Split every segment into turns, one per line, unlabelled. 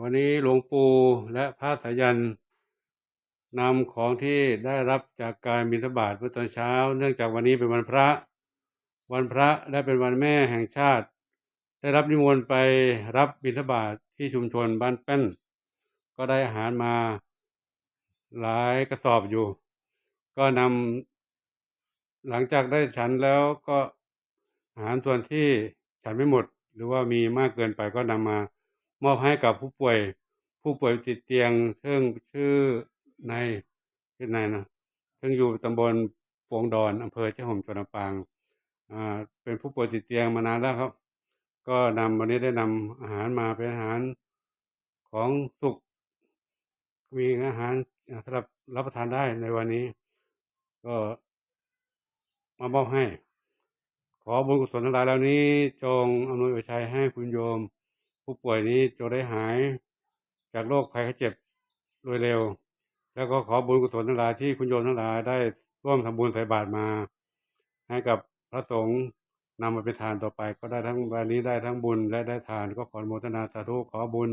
วันนี้หลวงปู่และพระสายันนำของที่ได้รับจากการบิณฑบาตเมื่อตอนเช้า เนื่องจากวันนี้เป็นวันพระ วันพระและเป็นวันแม่แห่งชาติ ได้รับนิมนต์ไปรับบิณฑบาตที่ชุมชนบ้านแป้น ก็ได้อาหารมาหลายกระสอบอยู่ ก็นำหลังจากได้ฉันแล้วก็อาหารส่วนที่ฉันไม่หมด หรือว่ามีมากเกินไปก็นำมา มอบให้กับผู้ป่วย ผู้ป่วยติดเตียง ซึ่งชื่อในชื่อในนะซึ่งอยู่ตำบลปวงดอนอำเภอเจ้าห่มจังหวัดลำปางอ่าเป็นผู้ป่วยติดเตียงมานานแล้วครับ ก็นำวันนี้ได้นำอาหารมาเป็นอาหารของสุกมีอาหารสำหรับรับประทานได้ในวันนี้ ก็มามอบให้ ขอบุญกุศลทั้งหลายเหล่านี้ จงอำนวยอวยชัยให้คุณโยม ผู้ป่วยนี้จงได้หายจากโรคภัยไข้เจ็บโดยเร็ว แล้วก็ขอบุญกุศลทั้งหลายที่คุณโยมทั้งหลายได้ร่วมทำบุญใส่บาตรมา ให้กับพระสงฆ์นำมาเป็นทานต่อไป ก็ได้ทั้งวันนี้ได้ทั้งบุญและได้ทานก็ขอโมทนาสาธุขอบุญ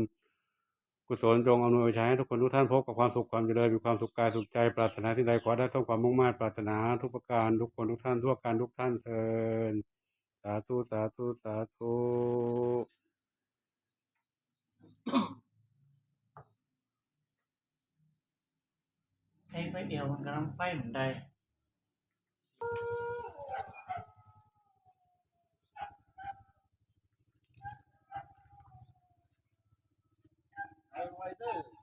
กุศลจงอำนวยอวยชัยให้ทุกคนทุกท่านพบกับความสุขความเจริญมีความสุขกายสุขใจปรารถนาที่ใดขอได้ต้องความมุ่งมั่นปรารถนาทุกประการทุกคนทุกท่านทั่วกันทุกท่านเทินสาธุสาธุสาธุ
ไฟเดียวมันกำลังไปเหมือนใดไฟไวเดอ